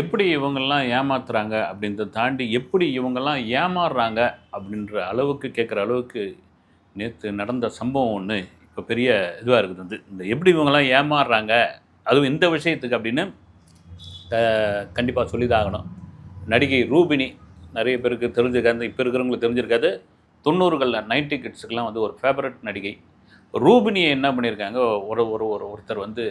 எப்படி இவங்கெல்லாம் ஏமாத்துறாங்க அப்படின்றத தாண்டி எப்படி இவங்கெல்லாம் ஏமாறுறாங்க அப்படின்ற அளவுக்கு கேட்குற அளவுக்கு நேற்று நடந்த சம்பவம் ஒன்று இப்போ பெரிய இதுவாக இருக்குது. வந்து இந்த எப்படி இவங்கெல்லாம் ஏமாறுறாங்க அதுவும் இந்த விஷயத்துக்கு அப்படின்னு கண்டிப்பாக சொல்லிதாகணும். நடிகை ரூபினி நிறைய பேருக்கு தெரிஞ்சிருக்காது. இப்போ இருக்கிறவங்களுக்கு தெரிஞ்சிருக்காது. தொண்ணூறுகளில் நைன்டி கிட்ஸுக்கெலாம் வந்து ஒரு ஃபேவரட் நடிகை. ரூபினியை என்ன பண்ணியிருக்காங்க ஒரு ஒரு ஒரு ஒருத்தர் வந்து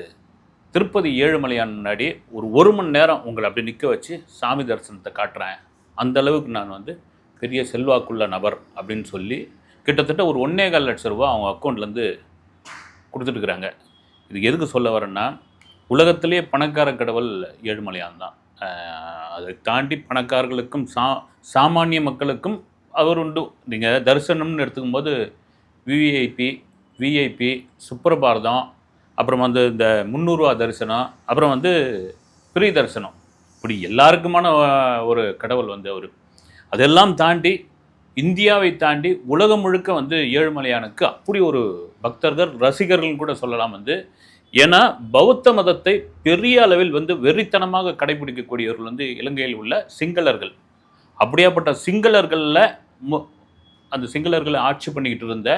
திருப்பதி ஏழுமலையான் முன்னாடி ஒரு ஒரு மணி நேரம் உங்களை அப்படி நிற்க வச்சு சாமி தரிசனத்தை காட்டுறேன். அந்த அளவுக்கு நான் வந்து பெரிய செல்வாக்குள்ள நபர் அப்படின்னு சொல்லி கிட்டத்தட்ட ஒரு ஒன்னே கால் லட்சம் ரூபா அவங்க அக்கௌண்ட்லேருந்து கொடுத்துட்டுருக்குறாங்க இது எதுக்கு சொல்ல வரேன்னா உலகத்திலே பணக்கார கடவுள் ஏழுமலையான் தான். அதை தாண்டி பணக்காரர்களுக்கும் சா சாமானிய மக்களுக்கும் அவர் உண்டு. நீங்கள் தரிசனம்னு எடுத்துக்கும்போது விவிஐபி விஐபி சுப்பிரபாரதம் அப்புறம் வந்து இந்த முந்நூறுரூவா தரிசனம் அப்புறம் வந்து பிரி தரிசனம். இப்படி எல்லாருக்குமான ஒரு கடவுள் வந்து அவர். அதெல்லாம் தாண்டி இந்தியாவை தாண்டி உலகம் முழுக்க வந்து ஏழுமலையானுக்கு அப்படி ஒரு பக்தர்கள் ரசிகர்கள் கூட சொல்லலாம் வந்து. ஏன்னா பௌத்த மதத்தை பெரிய அளவில் வந்து வெறித்தனமாக கடைபிடிக்கக்கூடியவர்கள் வந்து இலங்கையில் உள்ள சிங்களர்கள். அப்படியாப்பட்ட சிங்களர்களில் மு அந்த சிங்களர்களை ஆட்சி பண்ணிக்கிட்டு இருந்த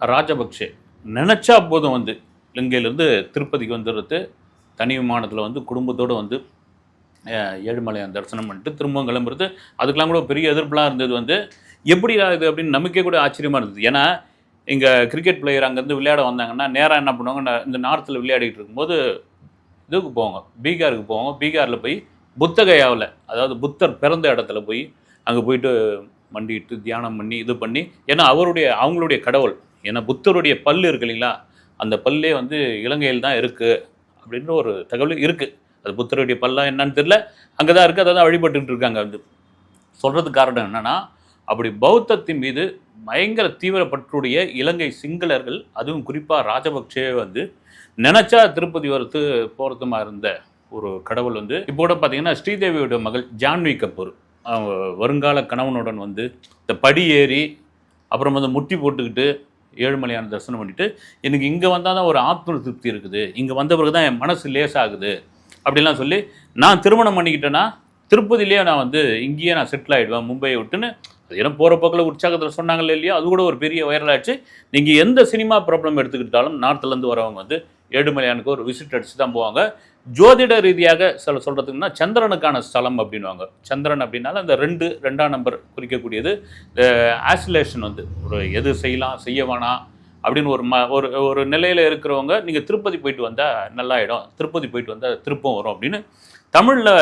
ராஜபக்ஷே நினச்சா போதும் வந்து. இலங்கையிலேருந்து திருப்பதிக்கு வந்துடுறது. தனி விமானத்தில் வந்து குடும்பத்தோடு வந்து ஏழுமலையான் தரிசனம் பண்ணிட்டு திரும்பவும் கிளம்புறது. அதுக்கெலாம் கூட பெரிய எதிர்ப்புலாம் இருந்தது வந்து எப்படி இது அப்படின்னு நமக்கே கூட ஆச்சரியமாக இருந்தது. ஏன்னா இங்கே கிரிக்கெட் பிளேயர் அங்கேருந்து விளையாட வந்தாங்கன்னா நேராக என்ன பண்ணுவாங்க இந்த நார்த்தில் விளையாடிட்டு இருக்கும்போது இதுக்கு போவாங்க பீகாருக்கு போவாங்க. பீகாரில் போய் புத்தகையாவில் அதாவது புத்தர் பிறந்த இடத்துல போய் அங்கே போயிட்டு மண்டிட்டு தியானம் பண்ணி இது பண்ணி ஏன்னா அவருடைய அவங்களுடைய கடவுள் ஏன்னா புத்தருடைய பல் இருக்கு இல்லைங்களா? அந்த பல்லே வந்து இலங்கையில் தான் இருக்குது அப்படின்ற ஒரு தகவல் இருக்குது அது புத்தருடைய பல்லா என்னன்னு தெரியல. அங்கே தான் இருக்குது அதை தான் வழிபட்டுட்டு இருக்காங்க வந்து. சொல்கிறதுக்கு காரணம் என்னென்னா அப்படி பௌத்தத்தின் மீது பயங்கர தீவிரப்பற்றுடைய இலங்கை சிங்களர்கள் அதுவும் குறிப்பாக ராஜபக்சே வந்து நினச்சா திருப்பதி வரத்து போகிறதுமா இருந்த ஒரு கடவுள் வந்து இப்போ கூட பார்த்தீங்கன்னா ஸ்ரீதேவியோட மகள் ஜான்வி கபூர் வருங்கால கணவனுடன் வந்து இந்த படி ஏறி அப்புறம் வந்து முட்டி போட்டுக்கிட்டு ஏழுமலையான தரிசனம் பண்ணிவிட்டு எனக்கு இங்கே வந்தால் தான் ஒரு ஆத்ம திருப்தி இருக்குது. இங்கே வந்த பிறகு தான் என் மனசு லேசாகுது. அப்படிலாம் சொல்லி நான் திருமணம் பண்ணிக்கிட்டேன்னா திருப்பதியிலேயே நான் வந்து இங்கேயே நான் செட்டில் ஆகிடுவேன் மும்பையை விட்டுன்னு. அது ஏன்னா போகிற போக்கில் உற்சாகத்தில் சொன்னாங்களே இல்லையா அது கூட ஒரு பெரிய வைரலாச்சு நீங்கள் எந்த சினிமா ப்ராப்ளம் எடுத்துக்கிட்டாலும் நார்த்துலேருந்து வரவங்க வந்து ஏழுமலையானுக்கு ஒரு விசிட் அடிச்சு தான் போவாங்க. ஜோதிட ரீதியாக சில சொல்கிறதுக்குன்னா சந்திரனுக்கான ஸ்தலம் அப்படின்வாங்க சந்திரன் அப்படின்னால அந்த ரெண்டு ரெண்டாம் நம்பர் குறிக்கக்கூடியது. ஆசிலேஷன் வந்து ஒரு எது செய்யலாம் செய்ய வேணாம் அப்படின்னு ஒரு ம ஒரு ஒரு நிலையில் இருக்கிறவங்க நீங்கள் திருப்பதி போயிட்டு வந்தால் நல்லா இடம் திருப்பதி போயிட்டு வந்தால் திருப்பம் வரும் அப்படின்னு. தமிழில்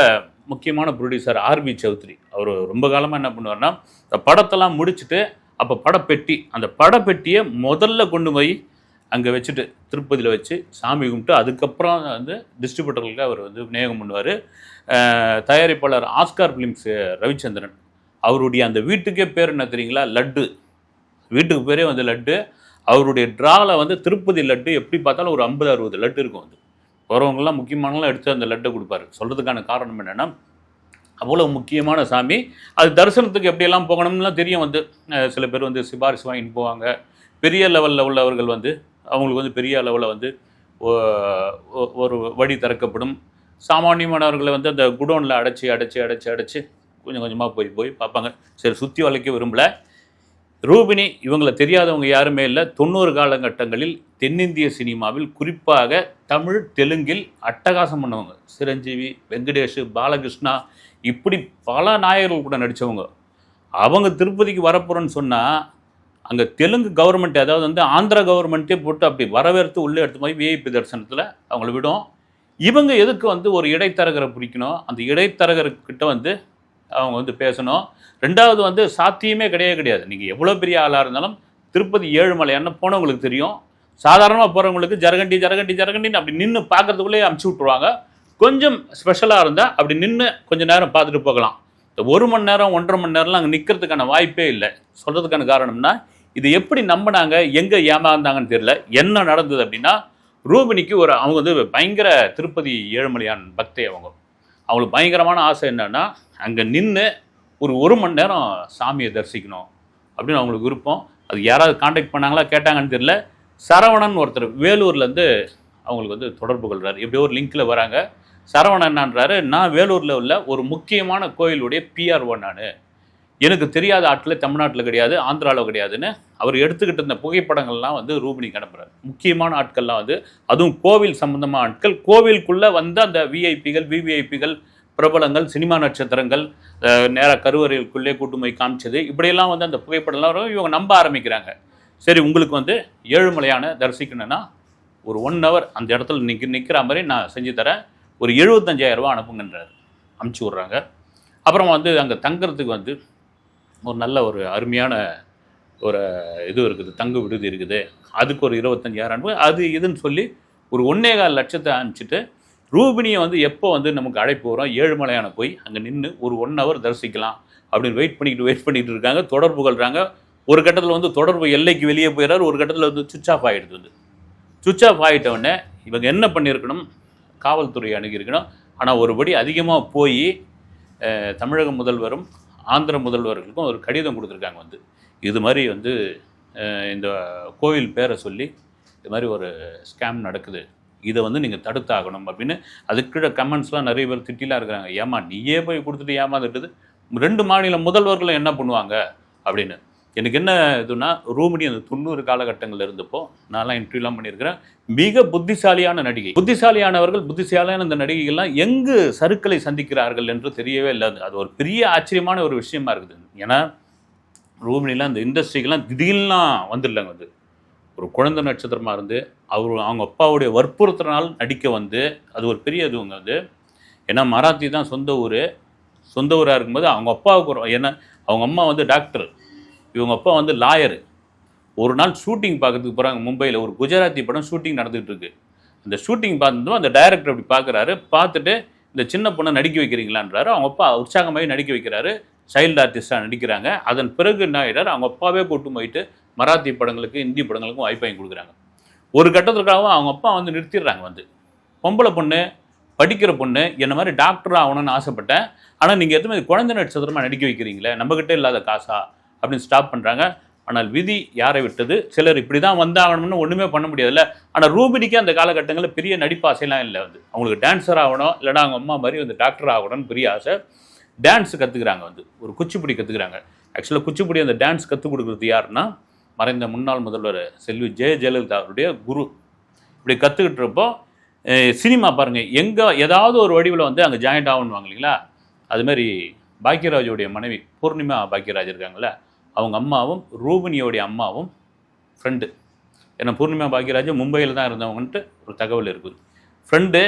முக்கியமான ப்ரொடியூசர் ஆர்பி சௌத்ரி. அவர் ரொம்ப காலமாக என்ன பண்ணுவார்னா இந்த படத்தெல்லாம் முடிச்சுட்டு அப்போ படப்பெட்டி அந்த படப்பெட்டியை முதல்ல கொண்டு போய் அங்கே வச்சுட்டு திருப்பதியில் வச்சு சாமி கும்பிட்டு அதுக்கப்புறம் வந்து டிஸ்ட்ரிபியூட்டர்களுக்கு அவர் வந்து விநியோகம் பண்ணுவார். தயாரிப்பாளர் ஆஸ்கார் ஃபிலிம்ஸ் ரவிச்சந்திரன். அவருடைய அந்த வீட்டுக்கே பேர் என்ன தெரியுங்களா? லட்டு. வீட்டுக்கு பேரே வந்து லட்டு. அவருடைய ட்ராவில் வந்து திருப்பதி லட்டு எப்படி பார்த்தாலும் ஒரு ஐம்பது அறுபது லட்டு இருக்கும் வந்து வரவங்கெல்லாம் முக்கியமானலாம் எடுத்து அந்த லட்டை கொடுப்பாரு. சொல்கிறதுக்கான காரணம் என்னென்னா அவ்வளோ முக்கியமான சாமி. அது தரிசனத்துக்கு எப்படியெல்லாம் போகணும்லாம் தெரியும் வந்து. சில பேர் வந்து சிபாரிசு வாங்கிட்டு போவாங்க. பெரிய லெவலில் உள்ளவர்கள் வந்து அவங்களுக்கு வந்து பெரிய அளவில் வந்து ஒரு வழி திறக்கப்படும். சாமானியமானவர்களை வந்து அந்த குடோனில் அடைச்சி அடைச்சி அடைச்சி அடைச்சி கொஞ்சம் கொஞ்சமாக போய் போய் பார்ப்பாங்க. சரி சுற்றி வளைக்க விரும்பல. ரூபினி இவங்களை தெரியாதவங்க யாருமே இல்லை. தொண்ணூறு காலகட்டங்களில் தென்னிந்திய சினிமாவில் குறிப்பாக தமிழ் தெலுங்கில் அட்டகாசம் பண்ணவங்க. சிரஞ்சீவி வெங்கடேஷ் பாலகிருஷ்ணா இப்படி பல நாயகர்கள் கூட நடித்தவங்க அவங்க திருப்பதிக்கு வரப்போகிறோன்னு சொன்னால் அங்கே தெலுங்கு கவர்மெண்ட் அதாவது வந்து ஆந்திரா கவர்மெண்ட்டே போட்டு அப்படி வரவேற்று உள்ளே எடுத்து போய் விஐபி தரிசனத்தில் அவங்கள விடும். இவங்க எதுக்கு வந்து ஒரு இடைத்தரகரை பிடிக்கணும்? அந்த இடைத்தரகர்கிட்ட வந்து அவங்க வந்து பேசணும். ரெண்டாவது வந்து சாத்தியமே கிடையவே கிடையாது. நீங்கள் எவ்வளோ பெரிய ஆளாக இருந்தாலும் திருப்பதி ஏழுமலையான்னு போனவங்களுக்கு தெரியும். சாதாரணமாக போகிறவங்களுக்கு ஜரகண்டி ஜரகண்டி ஜரகண்டின்னு அப்படி நின்று பார்க்கறதுக்குள்ளேயே அமுச்சு விட்ருவாங்க கொஞ்சம் ஸ்பெஷலாக இருந்தால் அப்படி நின்று கொஞ்சம் நேரம் பார்த்துட்டு போகலாம். இந்த ஒரு மணி நேரம் ஒன்றரை மணி நேரம்லாம் அங்கே நிற்கிறதுக்கான வாய்ப்பே இல்லை. சொல்கிறதுக்கான காரணம்னா இது எப்படி நம்பினாங்க எங்கே ஏமாந்தாங்கன்னு தெரியல. என்ன நடந்தது அப்படின்னா ரூபினிக்கு ஒரு அவங்க வந்து பயங்கர திருப்பதி ஏழுமலையான் பக்தி அவங்க. அவங்களுக்கு பயங்கரமான ஆசை என்னன்னா அங்கே நின்று ஒரு ஒரு மணி நேரம் சாமியை தரிசிக்கணும் அப்படின்னு அவங்களுக்கு விருப்பம். அது யாராவது காண்டாக்ட் பண்ணாங்களா கேட்டாங்கன்னு தெரியல. சரவணன் ஒருத்தர் வேலூர்லேருந்து அவங்களுக்கு வந்து தொடர்பு கொள்கிறார் எப்படியோ ஒரு லிங்க்கில் வராங்க. சரவணன் என்னன்றாரு நான் வேலூரில் உள்ள ஒரு முக்கியமான கோயிலுடைய பிஆர்ஓ நான். எனக்கு தெரியாத ஆட்களே தமிழ்நாட்டில் கிடையாது ஆந்திராவில் கிடையாதுன்னு அவர் எடுத்துக்கிட்டு இருந்த புகைப்படங்கள்லாம் வந்து ரூபினி அனுப்புறாரு. முக்கியமான ஆட்கள்லாம் வந்து அதுவும் கோவில் சம்பந்தமான ஆட்கள். கோவிலுக்குள்ளே வந்து அந்த விஐபிகள் விவிஐபிகள் பிரபலங்கள் சினிமா நட்சத்திரங்கள் நேராக கருவறைகளுக்குள்ளே கூட்டு போய் காமிச்சது. இப்படியெல்லாம் வந்து அந்த புகைப்படம்லாம் வரும். இவங்க நம்ப ஆரம்பிக்கிறாங்க. சரி உங்களுக்கு வந்து ஏழுமலையான தரிசிக்கணும்னா ஒரு ஒன் ஹவர் அந்த இடத்துல நிற்க நிற்கிற மாதிரி நான் செஞ்சு தரேன். ஒரு 75000 ரூபாய் அனுப்புங்கன்றாரு. அமுச்சு விட்றாங்க. அப்புறம் வந்து அங்கே தங்குறதுக்கு வந்து ஒரு நல்ல ஒரு அருமையான ஒரு இது இருக்குது தங்கு விடுதி இருக்குது. அதுக்கு ஒரு இருபத்தஞ்சாயிரம் ரூபாய் அது இதுன்னு சொல்லி ஒரு ஒன்னே கால் லட்சத்தை அனுப்பிச்சிட்டு ரூபினியை வந்து எப்போ வந்து நமக்கு அழைப்பு வரும்? ஏழுமலையான போய் அங்கே நின்று ஒரு ஒன் ஹவர் தரிசிக்கலாம் அப்படின்னு வெயிட் பண்ணிக்கிட்டு வெயிட் பண்ணிகிட்டு இருக்காங்க. தொடர்பு கொள்கிறாங்க ஒரு கட்டத்தில் வந்து தொடர்பு எல்லைக்கு வெளியே போயிடறாரு. ஒரு கட்டத்தில் வந்து சுவிச் ஆஃப் ஆகிடுது வந்து. சுவிச் ஆஃப் ஆகிட்ட உடனே இவங்க என்ன பண்ணியிருக்கணும்? காவல்துறை அணுகியிருக்கணும். ஆனால் ஒருபடி அதிகமாக போய் தமிழக முதல்வரும் ஆந்திர முதல்வர்களுக்கும் ஒரு கடிதம் கொடுத்துருக்காங்க வந்து. இது மாதிரி வந்து இந்த கோவில் பேரை சொல்லி இது மாதிரி ஒரு ஸ்கேம் நடக்குது. இதை வந்து நீங்கள் தடுத்தாகணும் அப்படின்னு. அதுக்கிட்ட கமெண்ட்ஸ்லாம் நிறைய பேர் திட்டிலாம் இருக்கிறாங்க. ஏமா நீயே போய் கொடுத்துட்டு ஏமாந்துட்டுது? ரெண்டு மாநில முதல்வர்களும் என்ன பண்ணுவாங்க? அப்படின்னு. எனக்கு என்ன இதுனா ரூமினி அந்த தொண்ணூறு காலகட்டங்கள்ல இருந்தப்போ நான்லாம் இன்டர்வியூலாம் பண்ணியிருக்கிறேன். மிக புத்திசாலியான நடிகை. புத்திசாலியானவர்கள் புத்திசாலியான இந்த நடிகைகள்லாம் எங்கு சருக்களை சந்திக்கிறார்கள் என்று தெரியவே இல்லை அது- ஒரு பெரிய ஆச்சரியமான ஒரு விஷயமா இருக்குது. ஏன்னா ரூமினிலாம் இந்த இண்டஸ்ட்ரிக்கெல்லாம் திடீர்லாம் வந்துடலங்க வந்து ஒரு குழந்தை நட்சத்திரமாக இருந்து அவர் அவங்க அப்பாவுடைய வற்புறுத்தினால் நடிக்க வந்து அது ஒரு பெரிய இதுவங்க வந்து ஏன்னா மராத்தி தான் சொந்த ஊர். சொந்த ஊராக இருக்கும்போது அவங்க அப்பாவுக்கு ஏன்னா அவங்க அம்மா வந்து டாக்டர். இவங்க அப்பா வந்து லாயரு. ஒரு நாள் ஷூட்டிங் பார்க்கறதுக்கு போகிறாங்க மும்பையில் ஒரு குஜராத்தி படம் ஷூட்டிங் நடந்துகிட்டு இருக்கு. அந்த ஷூட்டிங் பார்த்துட்டு அந்த டைரக்டர் அப்படி பார்க்குறாரு பார்த்துட்டு இந்த சின்ன பொண்ணை நடிக்க வைக்கிறீங்களான்றாரு. அவங்க அப்பா உற்சாகமாகி நடிக்க வைக்கிறாரு சைல்டு ஆர்டிஸ்டாக நடிக்கிறாங்க. அதன் பிறகு என்ன ஆகிடாரு அவங்க அப்பாவே கூட்டு போயிட்டு மராத்தி படங்களுக்கு இந்தி படங்களுக்கும் வாய்ப்பு வாங்கி கொடுக்குறாங்க. ஒரு கட்டத்துக்காகவும் அவங்க அப்பா வந்து நிறுத்திடுறாங்க வந்து. பொம்பளை பொண்ணு படிக்கிற பொண்ணு என்ன மாதிரி டாக்டர் ஆகணும்னு ஆசைப்பட்டேன். ஆனால் நீங்கள் எதுவுமே குழந்தை நட்சத்திரமாக நடிக்க வைக்கிறீங்களே நம்மக்கிட்ட இல்லாத காசா? அப்படின்னு ஸ்டாப் பண்ணுறாங்க ஆனால் விதி யாரை விட்டது? சிலர் இப்படி தான் வந்தாகணும்னு ஒன்றுமே பண்ண முடியாதுல்ல. ஆனால் ரூபினிக்கு அந்த காலகட்டங்களில் பெரிய நடிப்பு ஆசைலாம் இல்லை வந்து. அவங்களுக்கு டான்ஸர் ஆகணும் இல்லைனா அவங்க அம்மா மாதிரி வந்து டாக்டர் ஆகணும்னு பெரிய ஆசை. டான்ஸ் கற்றுக்குறாங்க வந்து. ஒரு குச்சிப்புடி கற்றுக்குறாங்க ஆக்சுவலாக குச்சிப்புடி அந்த டான்ஸ் கற்றுக் கொடுக்குறது யாருன்னா மறைந்த முன்னாள் முதல்வர் செல்வி ஜெய ஜெயலலிதா அவருடைய குரு. இப்படி கற்றுக்கிட்டுருப்போ சினிமா பாருங்கள் எங்கே ஏதாவது ஒரு வடிவில் வந்து அங்கே ஜாயிண்ட் ஆகணுவாங்க இல்லைங்களா? அதுமாரி பாக்யராஜுடைய மனைவி பூர்ணிமா பாக்யராஜ் இருக்காங்களே அவங்க அம்மாவும் ரூபினியோடைய அம்மாவும் ஃப்ரெண்டு ஏன்னா பூர்ணிமா பாக்யராஜ் மும்பையில் தான் இருந்தவங்கன்ட்டு ஒரு தகவல் இருக்குது. ஃப்ரெண்டு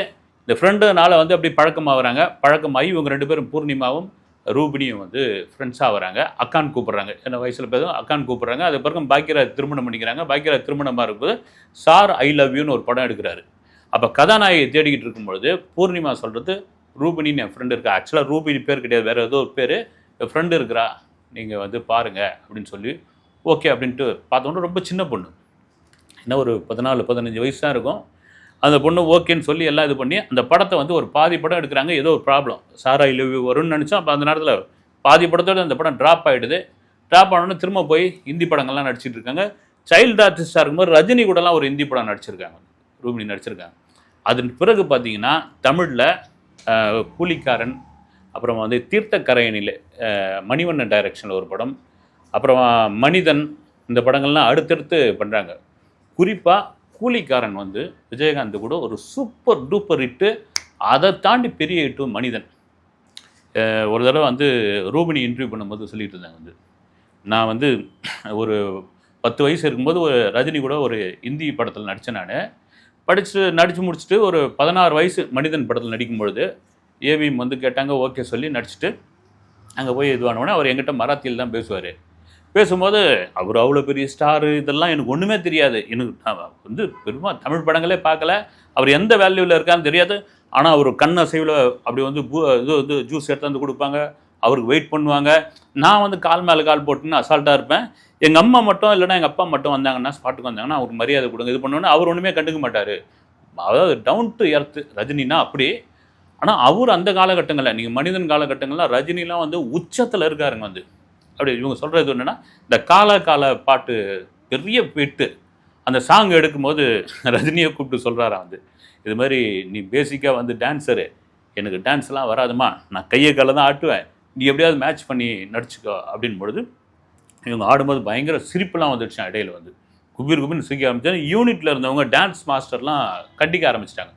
இந்த ஃப்ரெண்டுனால வந்து அப்படி பழக்கமாகறாங்க பழக்கமாகி இவங்க ரெண்டு பேரும் பூர்ணிமாவும் ரூபினியும் வந்து ஃப்ரெண்ட்ஸாக வராங்க அக்கான் கூப்பிட்றாங்க. என்ன வயசில் பேரும் அக்கான் கூப்பிட்றாங்க. அது பிறகு பாக்யராஜ் திருமணம் பண்ணிக்கிறாங்க. பாக்யராஜ் திருமணமாக இருக்கும்போது சார் ஐ லவ் யூன்னு ஒரு படம் எடுக்கிறாரு. அப்போ கதாநாயகி தேடிக்கிட்டு இருக்கும்பொழுது பூர்ணிமா சொல்கிறது ரூபினின்னு என் ஃப்ரெண்டு இருக்கா? ஆக்சுவலாக ரூபினி பேர் கிடையாது. வேறு ஏதோ ஒரு பேர் என் ஃப்ரெண்டு இருக்கிறா? நீங்கள் வந்து பாருங்கள் அப்படின்னு சொல்லி ஓகே அப்படின்ட்டு பார்த்தோன்னா ரொம்ப சின்ன பொண்ணு. என்ன ஒரு பதினாலு பதினஞ்சு வயசு தான் இருக்கும். அந்த பொண்ணு ஓகேன்னு சொல்லி எல்லாம் இது பண்ணி அந்த படத்தை வந்து ஒரு பாதி படம் எடுக்கிறாங்க ஏதோ ஒரு ப்ராப்ளம் சாரா இலவி வரும்னு நினச்சோம் அப்போ அந்த நேரத்தில் பாதி படத்தோட அந்த படம் ட்ராப் ஆகிடுது ட்ராப் ஆனோடனே திரும்ப போய் ஹிந்தி படங்கள்லாம் நடிச்சிட்டு இருக்காங்க. சைல்டு ஆர்டிஸ்டாக இருக்கும்போது ரஜினி கூடலாம் ஒரு ஹிந்தி படம் நடிச்சிருக்காங்க. ரூபினி நடிச்சிருக்காங்க. அதன் பிறகு பார்த்தீங்கன்னா தமிழில் கூலிக்காரன் அப்புறம் வந்து தீர்த்தக்கரையனில் அஹ், மணிவண்ணன் டைரக்ஷனில் ஒரு படம். அப்புறம் மனிதன் இந்த படங்கள்லாம் அடுத்தடுத்து பண்ணுறாங்க குறிப்பாக கூலிக்காரன் வந்து விஜயகாந்த் கூட ஒரு சூப்பர் டூப்பர் ஹிட்டு அதை தாண்டி பெரிய ஹிட்டு மனிதன். ஒரு தடவை வந்து ரூபினி இன்டர்வியூ பண்ணும்போது சொல்லிட்டு இருந்தாங்க வந்து. நான் வந்து ஒரு பத்து வயசு இருக்கும்போது ஒரு ரஜினி கூட ஒரு இந்தி படத்தில் நடித்தேன் நான். படித்து நடித்து முடிச்சுட்டு ஒரு பதினாறு வயசு மனிதன் படத்தில் நடிக்கும் பொழுது ஏவிஎம் வந்து கேட்டாங்க ஓகே சொல்லி நடிச்சுட்டு அங்கே போய் இதுவானோடனே அவர் எங்கிட்ட மராத்தியில் தான் பேசுவார். பேசும்போது அவர் அவ்வளோ பெரிய ஸ்டாரு இதெல்லாம் எனக்கு ஒன்றுமே தெரியாது. எனக்கு நான் வந்து பெருமா தமிழ் படங்களே பார்க்கல. அவர் எந்த வேல்யூவில் இருக்கான்னு தெரியாது. ஆனால் அவர் கண் அசைவில் அப்படி வந்து பூ- இது வந்து ஜூஸ் எடுத்து வந்து கொடுப்பாங்க. அவருக்கு வெயிட் பண்ணுவாங்க. நான் வந்து கால் மேலே கால் போட்டுன்னு அசால்ட்டாக இருப்பேன். எங்கள் அம்மா மட்டும் இல்லைன்னா எங்கள் அப்பா மட்டும் வந்தாங்கன்னா ஸ்பாட்டுக்கு வந்தாங்கன்னா அவருக்கு மரியாதை கொடுங்க. இது பண்ணோன்னே அவர் ஒன்றுமே கண்டுக்க மாட்டார். அதாவது டவுன் டு எர்த்து ரஜினினா அப்படி ஆனால் அவர் அந்த காலகட்டங்களில் நீங்கள் மனிதன் காலகட்டங்கள்லாம் ரஜினிலாம் வந்து உச்சத்தில் இருக்காருங்க வந்து. அப்படி இவங்க சொல்கிறது என்னென்னா இந்த கால கால பாட்டு பெரிய பெட்டு. அந்த சாங் எடுக்கும்போது ரஜினியை கூப்பிட்டு சொல்கிறாராம் வந்து. இது மாதிரி நீ பேசிக்காக வந்து டான்ஸரு எனக்கு டான்ஸ்லாம் வராதுமா நான் கையை காலை தான் ஆட்டுவேன். நீ எப்படியாவது மேட்ச் பண்ணி நடிச்சுக்கோ. அப்படின் பொழுது இவங்க ஆடும்போது பயங்கர சிரிப்புலாம் வந்துடுச்சு இடையில வந்து. குபீர் குபீர்னு சிரிக்க ஆரம்பிச்சாங்க யூனிட்டில் இருந்தவங்க டான்ஸ் மாஸ்டர்லாம் கண்டிக்க ஆரம்பிச்சிட்டாங்க.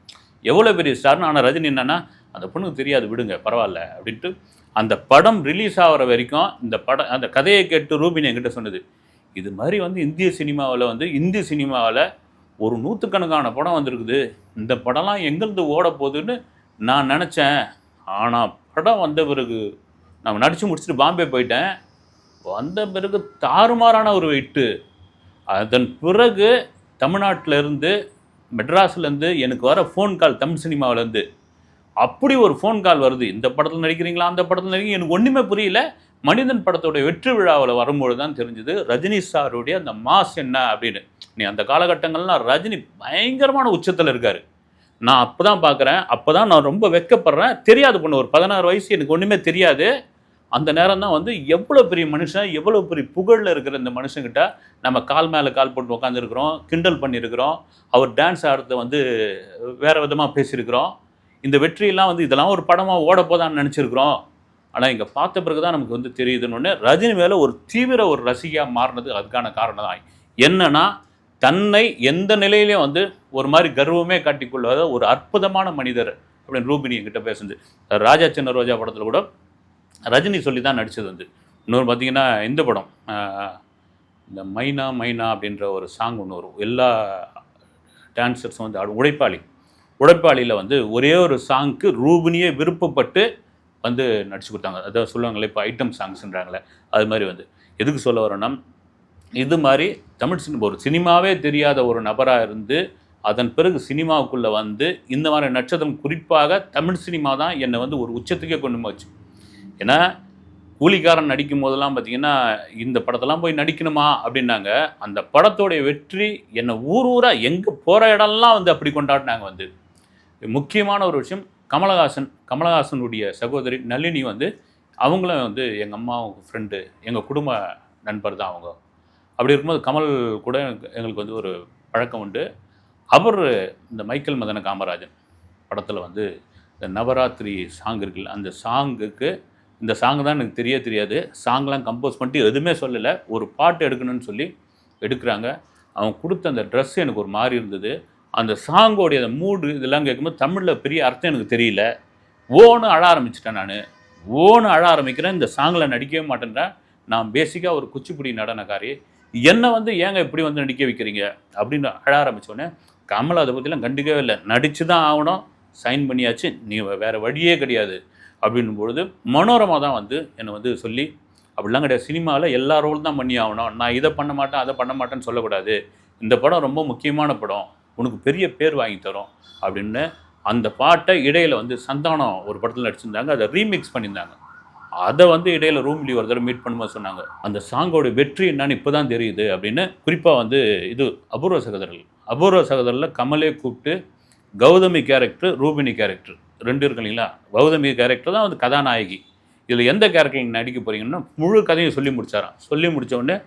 எவ்வளோ பெரிய ஸ்டார்னு ஆனால் ரஜினி என்னென்னா அந்த பொண்ணுக்கு தெரியாது விடுங்க பரவாயில்ல அப்படின்ட்டு அந்த படம் ரிலீஸ் ஆகிற வரைக்கும் இந்த படம் அந்த கதையை கேட்டு ரூபினி என்கிட்ட சொன்னது இது மாதிரி வந்து இந்திய சினிமாவில் வந்து இந்திய சினிமாவில் ஒரு நூற்றுக்கணக்கான படம் வந்திருக்குது இந்த படம்லாம் எங்கேருந்து ஓட போகுதுன்னு நான் நினச்சேன் ஆனால் படம் வந்த பிறகு நான் நடித்து முடிச்சுட்டு பாம்பே போயிட்டேன் வந்த பிறகு தாறுமாறான ஒரு வெயிட்டு அதன் பிறகு தமிழ்நாட்டில் இருந்து மெட்ராஸ்லேருந்து எனக்கு வர ஃபோன் கால் தமிழ் சினிமாவிலேருந்து. அப்படி ஒரு ஃபோன் கால் வருது. இந்த படத்தில் நடிக்கிறீங்களா? அந்த படத்தில் நடிக்கிறீங்க? எனக்கு ஒன்றுமே புரியல. மனிதன் படத்தோட வெற்றி விழாவில் வரும்போது தான் தெரிஞ்சது ரஜினி சாருடைய அந்த மாஸ் என்ன அப்படின்னு. நீ அந்த காலகட்டங்கள்லாம் ரஜினி பயங்கரமான உச்சத்தில் இருக்கார். நான் அப்போ தான் பார்க்குறேன் அப்போ தான் நான் ரொம்ப வெட்கப்படுறேன் தெரியாது பொண்ணு ஒரு பதினாறு வயசு எனக்கு ஒன்றுமே தெரியாது. அந்த நேரம் தான் வந்து எவ்வளோ பெரிய மனுஷன் எவ்வளோ பெரிய புகழில் இருக்கிற இந்த மனுஷங்கிட்ட நம்ம கால் மேலே கால் போட்டு உட்காந்துருக்குறோம் கிண்டல் பண்ணியிருக்கிறோம் அவர் டான்ஸ் ஆடுறத வந்து வேறு விதமாக பேசியிருக்கிறோம். இந்த வெற்றியெல்லாம் வந்து இதெல்லாம் ஒரு படமாக ஓட போதான்னு நினச்சிருக்கிறோம். ஆனால் இங்கே பார்த்த பிறகு தான் நமக்கு வந்து தெரியுதுன்னு ஒன்று ரஜினி மேலே ஒரு தீவிர ஒரு ரசிகையாக மாறினது அதுக்கான காரணம் தான் என்னென்னா தன்னை எந்த நிலையிலையும் வந்து ஒரு மாதிரி கர்வமே காட்டிக்கொள்ளாத ஒரு அற்புதமான மனிதர் அப்படின்னு ரூபினி என்கிட்ட பேசுது ராஜா சின்ன ரோஜா படத்தில் கூட ரஜினி சொல்லி தான் நடித்தது வந்து. இன்னொரு பார்த்தீங்கன்னா இந்த படம் இந்த மைனா மைனா அப்படின்ற ஒரு சாங் ஒன்று வரும். எல்லா டான்சர்ஸும் வந்து ஆடும் உழைப்பாளி உழைப்பாளியில் வந்து ஒரே ஒரு சாங்க்கு ரூபினியே விருப்பப்பட்டு வந்து நடிச்சு கொடுத்தாங்க. அதாவது சொல்லுவாங்களே இப்போ ஐட்டம் சாங்ஸ்ன்றாங்களே அது மாதிரி வந்து. எதுக்கு சொல்ல வரோன்னா இது மாதிரி தமிழ் சினிமா ஒரு சினிமாவே தெரியாத ஒரு நபராக இருந்து அதன் பிறகு சினிமாவுக்குள்ளே வந்து இந்த மாதிரி நட்சத்திரம் குறிப்பாக தமிழ் சினிமா தான் என்னை வந்து ஒரு உச்சத்துக்கே கொண்டு போச்சு. ஏன்னா கூலிக்காரன் நடிக்கும் போதெல்லாம் பார்த்தீங்கன்னா இந்த படத்தெல்லாம் போய் நடிக்கணுமா அப்படின்னாங்க. அந்த படத்தோடைய வெற்றி என்னை ஊர் ஊராக எங்கே போகிற இடம்லாம் வந்து அப்படி கொண்டாடினாங்க வந்து. முக்கியமான ஒரு விஷயம் கமலஹாசன் கமலஹாசனுடைய சகோதரி நளினி வந்து அவங்களும் வந்து எங்கள் அம்மா ஃப்ரெண்டு எங்கள் குடும்ப நண்பர் தான் அவங்க. அப்படி இருக்கும்போது கமல் கூட எங்களுக்கு வந்து ஒரு பழக்கம் உண்டு. அவர் இந்த மைக்கேல் மதன காமராஜன் படத்தில் வந்து இந்த நவராத்திரி சாங் இருக்குல்ல அந்த சாங்குக்கு இந்த சாங் தான் எனக்கு தெரிய தெரியாது. சாங்லாம் கம்போஸ் பண்ணிட்டு எதுவுமே சொல்லலை. ஒரு பாட்டு எடுக்கணும்னு சொல்லி எடுக்கிறாங்க. அவன் கொடுத்த அந்த ட்ரெஸ் எனக்கு ஒரு மாதிரி இருந்தது. அந்த சாங்கோடைய அந்த மூடு இதெல்லாம் கேட்கும்போது தமிழில் பெரிய அர்த்தம் எனக்கு தெரியல. ஓன்னு அழ ஆரம்பிச்சிட்டேன் நான். ஓன்னு அழ ஆரம்பிக்கிறேன். இந்த சாங்கில் நடிக்கவே மாட்டேன்றேன் நான் பேசிக்காக ஒரு குச்சிப்புடி நடனக்காரி. என்னை வந்து ஏங்க இப்படி வந்து நடிக்க வைக்கிறீங்க? அப்படின்னு அழ ஆரம்பித்தோடனே கமல் அதை பற்றிலாம் கண்டுக்கவே இல்லை. நடித்து தான் ஆகணும். சைன் பண்ணியாச்சு. நீ வேறு வழியே கிடையாது. அப்படின்னும் பொழுது மனோரமா தான் வந்து என்னை வந்து சொல்லி அப்படிலாம் கிடையாது. சினிமாவில் எல்லா ரோல் தான் பண்ணி ஆகணும். நான் இதை பண்ண மாட்டேன் அதை பண்ண மாட்டேன்னு சொல்லக்கூடாது. இந்த படம் ரொம்ப முக்கியமான படம். உனக்கு பெரிய பேர் வாங்கி தரும். அப்படின்னு அந்த பாட்டை இடையில் வந்து சந்தானம் ஒரு படத்தில் நடிச்சிருந்தாங்க. அதை ரீமிக்ஸ் பண்ணியிருந்தாங்க. அதை வந்து இடையில் ரூம்லி ஒரு தடவை மீட் பண்ணும்போது சொன்னாங்க. அந்த சாங்கோட வெற்றி என்னன்னு இப்போ தான் தெரியுது அப்படின்னு குறிப்பாக வந்து இது அபூர்வ சகோதரர்கள். அபூர்வ சகோதரில் கமலே கூப்பிட்டு கௌதமி கேரக்டர் ரூபினி கேரக்டர் ரெண்டு இருக்கு இல்லைங்களா? பௌதமிக கேரக்டர் தான் வந்து கதாநாயகி. இதில் எந்த கேரக்டர் நீங்கள் நடிக்க போறீங்கன்னா முழு கதையும் சொல்லி முடிச்சாராம். சொல்லி முடிச்ச உடனே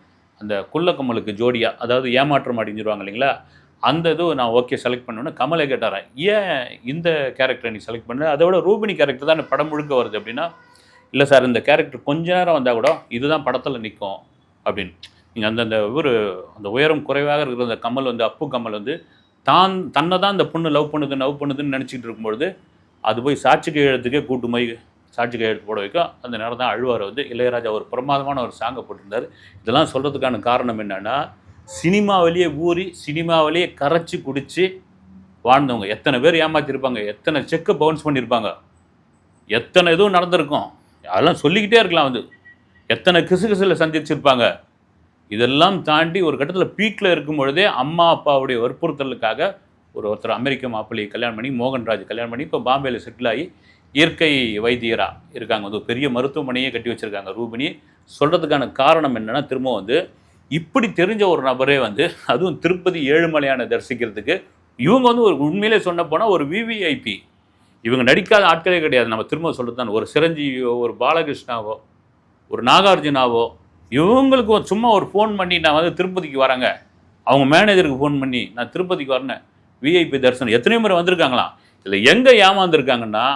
அந்த குள்ளக்கமலுக்கு ஜோடியாக அதாவது ஏமாற்றம் அடைஞ்சிருவாங்க இல்லைங்களா? அந்த இது நான் ஓகே செலக்ட் பண்ணோன்னே கமலை கேட்டாரன் ஏன் இந்த கேரக்டரை நீ செலக்ட் பண்ண அதை விட ரூபினி கேரக்டர் தான் படம் முழுக்க வருது அப்படின்னா இல்லை சார் இந்த கேரக்டர் கொஞ்ச நேரம் வந்தால் கூட இதுதான் படத்தில் நிற்கும் அப்படின்னு. நீங்கள் அந்த அந்த ஒரு அந்த உயரம் குறைவாக இருக்கிற அந்த கமல் வந்து அப்பு கமல் வந்து தான் தன்னை தான் இந்த பொண்ணு லவ் பண்ணுது லவ் பண்ணுதுன்னு நினச்சிக்கிட்டு இருக்கும்பொழுது அது போய் சாட்சி கையெழுத்துக்கே கூட்டு போய் சாட்சி கையெழுத்து போட வைக்கும். அந்த நேரம் தான் அழுவார் வந்து. இளையராஜா ஒரு பிரமாதமான ஒரு சாங்கை போட்டிருந்தார். இதெல்லாம் சொல்கிறதுக்கான காரணம் என்னென்னா சினிமாவிலேயே ஊறி சினிமாவிலேயே கரைச்சி குடித்து வாழ்ந்தவங்க. எத்தனை பேர் ஏமாற்றிருப்பாங்க எத்தனை செக்கை பவுன்ஸ் பண்ணியிருப்பாங்க எத்தனை இதுவும் நடந்திருக்கும். அதெல்லாம் சொல்லிக்கிட்டே இருக்கலாம் வந்து. எத்தனை கிசுகிசுல சந்திச்சிருப்பாங்க? இதெல்லாம் தாண்டி ஒரு கட்டத்தில் பீக்கில் இருக்கும் பொழுதே அம்மா அப்பாவுடைய வற்புறுத்தலுக்காக ஒரு ஒருத்தர் அமெரிக்க மாப்பிள்ளையை கல்யாணம் பண்ணி மோகன்ராஜ் கல்யாணம் பண்ணி இப்போ பாம்பேயில் செட்டில் ஆகி இயற்கை வைத்தியராக இருக்காங்க. வந்து ஒரு பெரிய மருத்துவமனையே கட்டி வச்சுருக்காங்க ரூபினி. சொல்கிறதுக்கான காரணம் என்னென்னா திரும்ப வந்து இப்படி தெரிஞ்ச ஒரு நபரே வந்து அதுவும் திருப்பதி ஏழுமலையான தரிசிக்கிறதுக்கு இவங்க வந்து ஒரு உண்மையிலே சொன்ன போனால் ஒரு விவிஐபி இவங்க நடிக்காத ஆட்களே கிடையாது. நம்ம திரும்ப சொல்கிறது தான். ஒரு சிரஞ்சீவியோ ஒரு பாலகிருஷ்ணாவோ ஒரு நாகார்ஜுனாவோ இவங்களுக்கு சும்மா ஒரு ஃபோன் பண்ணி நான் வந்து திருப்பதிக்கு வரேங்க. அவங்க மேனேஜருக்கு ஃபோன் பண்ணி நான் திருப்பதிக்கு வரேன் விஐபி தரிசனம். எத்தனையோ முறை வந்திருக்காங்களாம். இதில் எங்கே ஏமாந்துருக்காங்கன்னா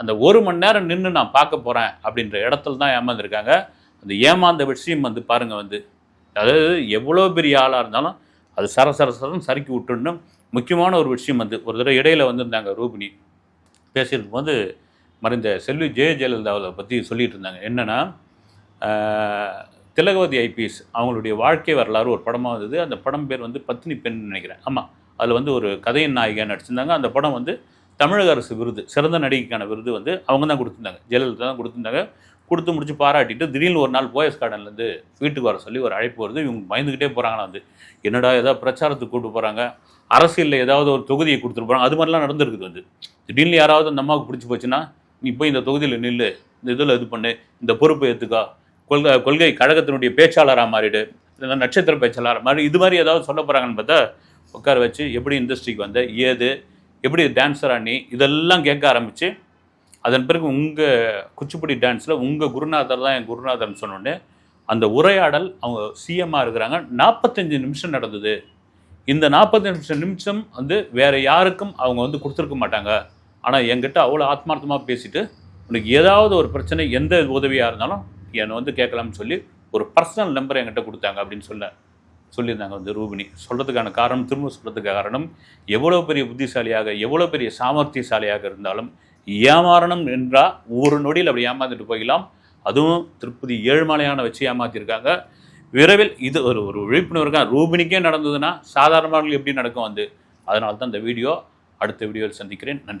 அந்த ஒரு மணி நேரம் நின்று நான் பார்க்க போகிறேன் அப்படின்ற இடத்துல தான் ஏமாந்துருக்காங்க. அந்த ஏமாந்த விஷயம் வந்து பாருங்கள் வந்து அதாவது எவ்வளோ பெரிய ஆளாக இருந்தாலும் அது சரசரசரம் சறுக்கி விட்டுன்னு முக்கியமான ஒரு விஷயம் வந்து ஒரு தடவை இடையில வந்திருந்தாங்க ரூபினி பேசியிருக்கும் போது மறைந்த செல்வி ஜெய ஜெயலலிதாவை பற்றி சொல்லிட்டு இருந்தாங்க. என்னென்னா திலகவதி ஐபிஎஸ் அவங்களுடைய வாழ்க்கை வரலாறு ஒரு படமாக வந்தது. அந்த படம் பேர் வந்து பத்னி பெண் நினைக்கிறேன். ஆமாம் அதில் வந்து ஒரு கதையின் நாயகியாக நடிச்சிருந்தாங்க. அந்த படம் வந்து தமிழக அரசு விருது சிறந்த நடிகைக்கான விருது வந்து அவங்க தான் கொடுத்துருந்தாங்க. ஜெயலலிதா தான் கொடுத்துருந்தாங்க. கொடுத்து முடிச்சு பாராட்டிட்டு திடீர்னு ஒரு நாள் போயஸ் கார்டன்லேருந்து வீட்டுக்கு வர சொல்லி ஒரு அழைப்பு வருது. இவங்க பயந்துக்கிட்டே போகிறாங்களா வந்து. என்னடா ஏதாவது பிரச்சாரத்துக்கு கூப்பிட்டு போகிறாங்க அரசியலில் ஏதாவது ஒரு தொகுதியை கொடுத்துட்டு போகிறாங்க அது மாதிரிலாம் நடந்திருக்குது வந்து. திடீர்னு யாராவது அந்த அம்மாவுக்கு பிடிச்சி போச்சுன்னா நீ போய் இந்த தொகுதியில் நில்லு. இந்த இதில் இது பண்ணு. இந்த பொறுப்பை ஏற்றுக்கா கொள்கை கொள்கை கழகத்தினுடைய பேச்சாளராக மாறிடு. இல்லைன்னா நட்சத்திர பேச்சாளராக மாறி இது மாதிரி ஏதாவது சொல்ல போகிறாங்கன்னு பார்த்தா உட்கார வச்சு எப்படி இண்டஸ்ட்ரிக்கு வந்த ஏது எப்படி டான்ஸர் நீ இதெல்லாம் கேட்க ஆரம்பித்து அதன் பிறகு உங்கள் குச்சிப்புடி டான்ஸில் உங்கள் குருநாதர் தான் என் குருநாதர்னு சொன்னோடனே அந்த உரையாடல் அவங்க சிஎம்மாக இருக்கிறாங்க. நாற்பத்தஞ்சு நிமிஷம் நடந்தது. இந்த நாற்பத்தஞ்சு நிமிஷம் வந்து வேறு யாருக்கும் அவங்க வந்து கொடுத்துருக்க மாட்டாங்க. ஆனால் என்கிட்ட அவ்வளோ ஆத்மார்த்தமாக பேசிட்டு உனக்கு ஏதாவது ஒரு பிரச்சனை எந்த உதவியாக இருந்தாலும் என்னை வந்து கேட்கலாம்னு சொல்லி ஒரு பர்சனல் நம்பர் என்கிட்ட கொடுத்தாங்க அப்படின்னு சொல்ல. சொல்லியிருந்தாங்க வந்து ரூபினி. சொல்கிறதுக்கான காரணம் திரும்ப சொல்கிறதுக்கு காரணம் எவ்வளோ பெரிய புத்திசாலியாக எவ்வளோ பெரிய சாமர்த்தியசாலியாக இருந்தாலும் ஏமாறணும் என்றால் ஒரு நொடியில் அப்படி ஏமாந்துட்டு போயிடலாம். அதுவும் திருப்பதி ஏழுமலையான வச்சு ஏமாற்றிருக்காங்க விரைவில் இது ஒரு ஒரு விழிப்புணர்வு ரூபினிக்கே நடந்ததுன்னா சாதாரணமாக எப்படி நடக்கும் வந்து? அதனால தான் இந்த வீடியோ. அடுத்த வீடியோவில் சந்திக்கிறேன். நன்றி.